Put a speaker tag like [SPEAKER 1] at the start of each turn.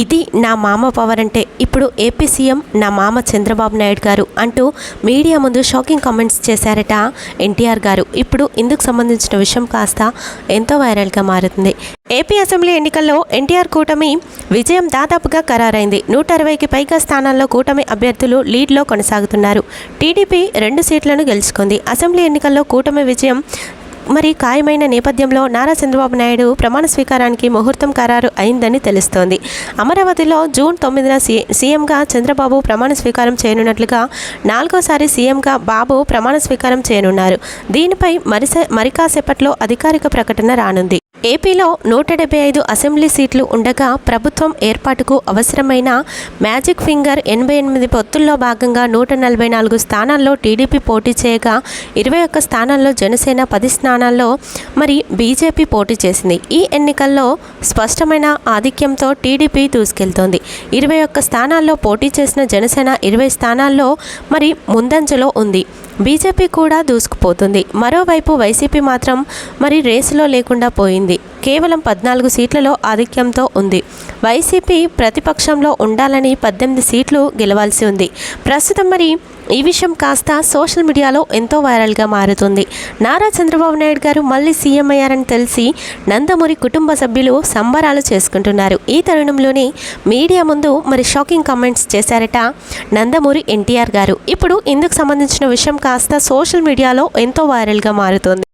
[SPEAKER 1] ఇది నా మామ పవర్ అంటే. ఇప్పుడు ఏపీ సీఎం నా మామ చంద్రబాబు నాయుడు గారు అంటూ మీడియా ముందు షాకింగ్ కామెంట్స్ చేశారట ఎన్టీఆర్ గారు. ఇప్పుడు ఇందుకు సంబంధించిన విషయం కాస్త ఎంతో వైరల్గా మారుతుంది. ఏపీ అసెంబ్లీ ఎన్నికల్లో ఎన్టీఆర్ కూటమి విజయం దాదాపుగా ఖరారైంది. నూట అరవైకి పైగా స్థానాల్లో కూటమి అభ్యర్థులు లీడ్లో కొనసాగుతున్నారు. టీడీపీ రెండు సీట్లను గెలుచుకుంది. అసెంబ్లీ ఎన్నికల్లో కూటమి విజయం మరి ఖాయమైన నేపథ్యంలో నారా చంద్రబాబు నాయుడు ప్రమాణ స్వీకారానికి ముహూర్తం ఖరారు అయిందని తెలుస్తోంది. అమరావతిలో జూన్ తొమ్మిదిన సీ సీఎంగా చంద్రబాబు ప్రమాణ స్వీకారం చేయనున్నట్లుగా నాలుగోసారి సీఎంగా బాబు ప్రమాణ స్వీకారం చేయనున్నారు. దీనిపై మరిస మరి కాసేపట్లో అధికారిక ప్రకటన రానుంది. ఏపీలో నూట డెబ్బై ఐదు అసెంబ్లీ సీట్లు ఉండగా ప్రభుత్వం ఏర్పాటుకు అవసరమైన మ్యాజిక్ ఫింగర్ ఎనభై ఎనిమిది పొత్తుల్లో భాగంగా నూట నలభై నాలుగు స్థానాల్లో టీడీపీ పోటీ చేయగా ఇరవై ఒక్క స్థానాల్లో జనసేన పది స్థానాల్లో మరి బీజేపీ పోటీ చేసింది. ఈ ఎన్నికల్లో స్పష్టమైన ఆధిక్యంతో టీడీపీ దూసుకెళ్తోంది. ఇరవై ఒక్క స్థానాల్లో పోటీ చేసిన జనసేన ఇరవై స్థానాల్లో మరి ముందంజలో ఉంది. బీజేపీ కూడా దూసుకుపోతుంది. మరోవైపు వైసీపీ మాత్రం మరి రేసులో లేకుండా పోయింది. కేవలం పద్నాలుగు సీట్లలో ఆధిక్యంతో ఉంది. వైసీపీ ప్రతిపక్షంలో ఉండాలని పద్దెనిమిది సీట్లు గెలవాల్సి ఉంది. ప్రస్తుతం మరి ఈ విషయం కాస్త సోషల్ మీడియాలో ఎంతో వైరల్గా మారుతుంది. నారా చంద్రబాబు నాయుడు గారు మళ్ళీ సీఎం అయ్యారని తెలిసి నందమూరి కుటుంబ సభ్యులు సంబరాలు చేసుకుంటున్నారు. ఈ తరుణంలోనే మీడియా ముందు మరి షాకింగ్ కామెంట్స్ చేశారట నందమూరి ఎన్టీఆర్ గారు. ఇప్పుడు ఇందుకు సంబంధించిన విషయం కాస్త సోషల్ మీడియాలో ఎంతో వైరల్గా మారుతోంది.